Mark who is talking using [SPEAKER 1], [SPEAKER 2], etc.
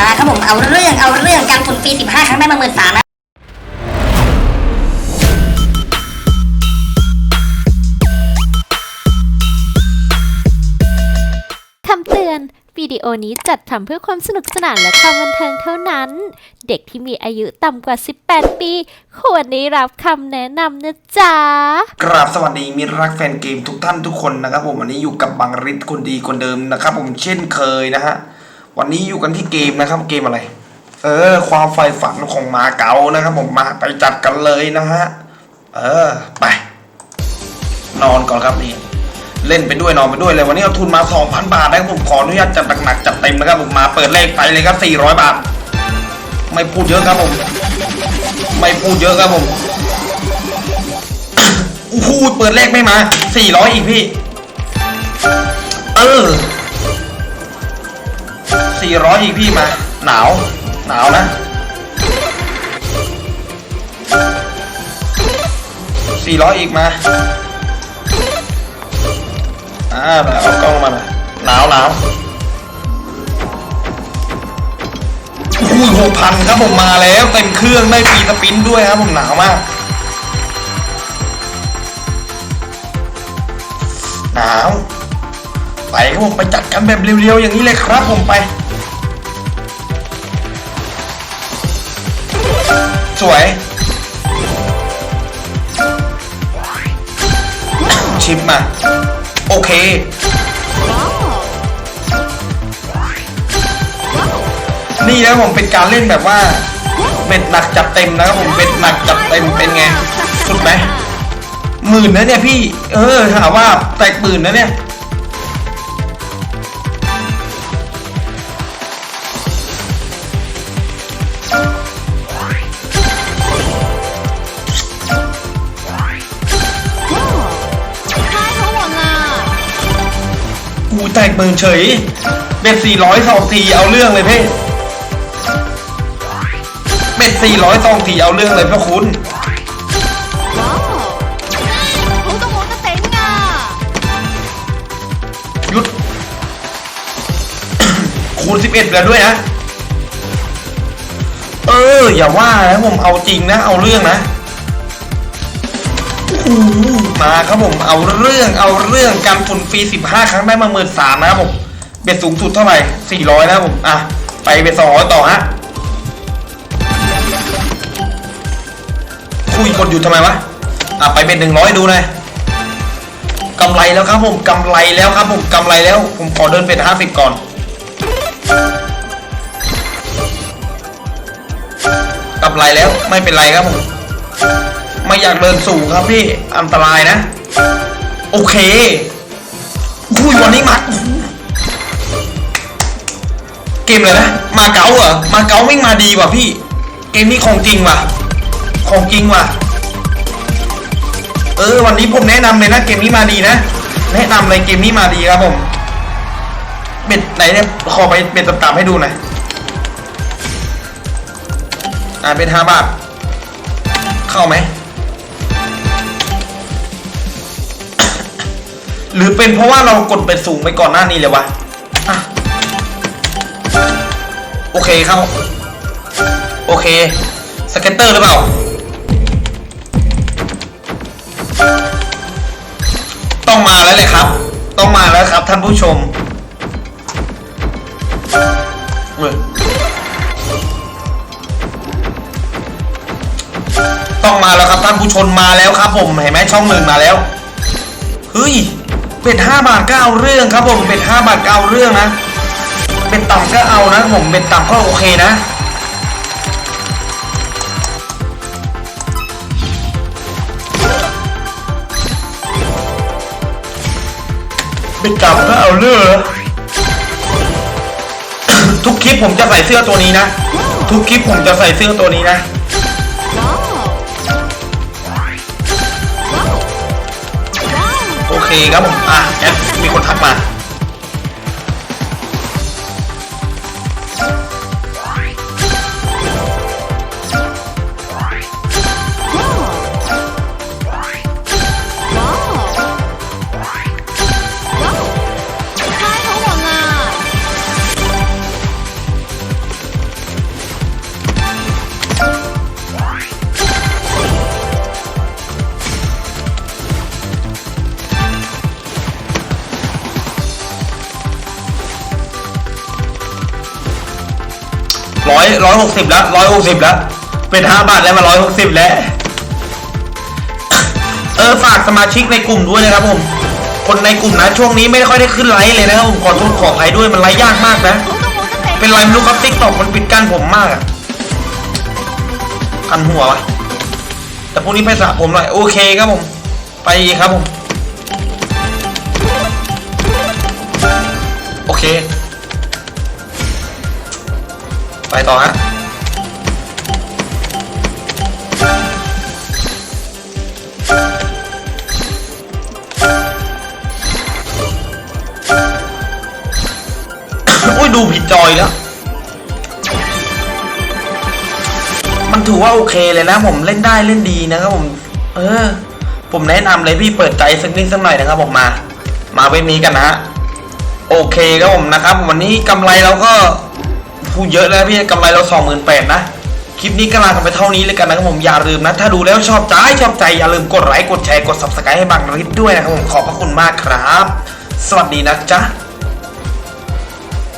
[SPEAKER 1] มาครับผมเอาเรื่องเอาเรื่องการฝุ่นปี15 ครั้งได้มาหมื่นสามนะ
[SPEAKER 2] คำเตือนวิดีโอนี้จัดทำเพื่อความสนุกสนานและความบันเทิงเท่านั้น เด็กที่มีอายุต่ำกว่า 18 ปี ควรได้รับคำแนะนำนะจ๊ะ
[SPEAKER 3] กราบสวัสดีมิตรรักแฟนเกมทุกท่านทุกคนนะครับผมวันนี้อยู่กับบังริดคนดีคนเดิมนะครับผมเช่นเคยนะฮะ วันนี้อยู่กันที่เกมนะครับ เกมอะไร เออ ความใฝ่ฝันของหมาเก๋านะครับ ผมมาไปจัดกันเลยนะฮะ เออ ไป นอนก่อนครับนี่เล่นไปด้วยนอนไปด้วยเลยวันนี้เอาทุนมา 2,000 บาทนะครับผมขออนุญาตจัดหนักๆจัดเต็มนะครับผมมาเปิดเลขไปเลยครับ 400 บาท ไม่พูดเยอะครับผม ไม่พูดเยอะครับผมโอ้โหเปิดเลขไม่มา 400 อีกพี่ เออ 400อีกพี่มา หนาว หนาวนะ400อีกมา อ่าเอากล้องมาหน่อยหนาวหนาวโอ้โหกพันครับผมมาแล้ว เต็มเครื่องได้ฟรีสปินด้วยครับผมหนาวมาก หนาว ไปครับผมไปจัดกันแบบเร็วๆอย่างนี้เลยครับผมไป สวย ชิปมา โอเค นี่นะผมเป็นการเล่นแบบว่าเบ็ดหนักจัดเต็มนะครับผมเบ็ดหนักจัดเต็มเป็นไง สุดไหมหมื่นนะเนี่ยพี่ เออถามว่าแตกหมื่นนะเนี่ย หมื่นเฉยเบ็ดสี่ร้อยสองทีเอาเรื่องเลยเพ่เบ็ดสี่ร้อยสองทีเอาเรื่องเลยพ่อคุณยุดคูณสิบเอ็ดแล้วด้วยนะ เออ อย่าว่านะผมเอาจริงนะ เอาเรื่องนะ มาครับผมเอาเรื่องเอาเรื่องการฝุ่นฟรีสิบห้าครั้งได้มาหมื่นสามนะครับผมเบ็ดสูงสุดเท่าไหร่สี่ร้อยนะครับผมอะไปเบ็ดสองร้อยต่อฮะคุยกดอยู่ทำไมวะอะไปเป็นหนึ่งร้อยดูหน่อยกำไรแล้วครับผมกำไรแล้วครับผมกำไรแล้ว ผมขอเดินเป็นห้าสิบก่อนกำไรแล้วไม่เป็นไรครับผม ไม่อยากเดินสูงครับพี่ อันตรายนะ โอเคอุ้ยวันนี้มาเกมเลยนะ มาเก๊าเหรอ มาเก๊าไม่มาดีว่ะพี่ เกมนี้ของจริงว่ะ ของจริงว่ะ เออ วันนี้ผมแนะนำเลยนะ เกมนี้มาดีนะ แนะนำเลยเกมนี้มาดีครับผม เบ็ดไหนเนี่ย ขอไปเบ็ดต่ำๆให้ดูหน่อยอ่าเป็นห้าบาท เข้าไหม หรือเป็นเพราะว่าเรากดเบ็ดสูงไปก่อนหน้านี้เลยวะอะโอเคเข้าโอเคสเก็ตเตอร์หรือเปล่าต้องมาแล้วเลยครับ ต้องมาแล้วครับท่านผู้ชมเว้ยต้องมาแล้วครับท่านผู้ชมมาแล้วครับ ผมเห็นไหมช่องหนึ่งมาแล้วเฮ้ย เป็ดห้าบาทก็เอาเรื่องครับผมเป็ดห้าบาทก็เอาเรื่องนะเป็ดต่ำก็เอานะผมเป็ดต่ำก็โอเคนะเป็ดต่ำก็เอาเรื่องทุกคลิปผมจะใส่เสื้อตัวนี้นะ ทุกคลิปผมจะใส่เสื้อตัวนี้นะ เอเคครับผมอะแอดมีคนทักมา ร้อยร้อยหกสิบแล้วร้อยหกสิบแล้ว เป็นห้าบาทแล้วมาร้อยหกสิบแล้ว เออฝากสมาชิกในกลุ่มด้วยนะครับผม คนในกลุ่มนะ ช่วงนี้ไม่ค่อยได้ขึ้นไลฟ์เลยนะครับผมขอโทษขออภัยด้วยมันไลฟ์ยากมากนะ เป็นไรไม่รู้ครับติ๊กตอกมันปิดกั้นผมมากอะคันหัววะแต่พรุ่งนี้ไปสระผมหน่อยโอเคครับผม ไปครับผม โอเค ไปต่อฮะโอ้ยดูผิดจอยแล้ว มันถือว่าโอเคเลยนะ ผมเล่นได้เล่นดีนะครับผม เออ ผมแนะนำเลยพี่เปิดใจสักนิดสักหน่อยนะครับผมมา มาเว็บนี้กันนะฮะ โอเคครับผมนะครับ วันนี้กำไรเราก็ พูดเยอะแล้วพี่กำไรเราสองหมื่นแปดนะ คลิปนี้ก็ลากันไปเท่านี้เลยกันนะครับผมอย่าลืมนะ ถ้าดูแล้วชอบใจชอบใจอย่าลืมกดไลค์กดแชร์กด subscribe ให้บังริดด้วยนะครับผมขอบพระคุณมากครับ สวัสดีนะจ๊ะ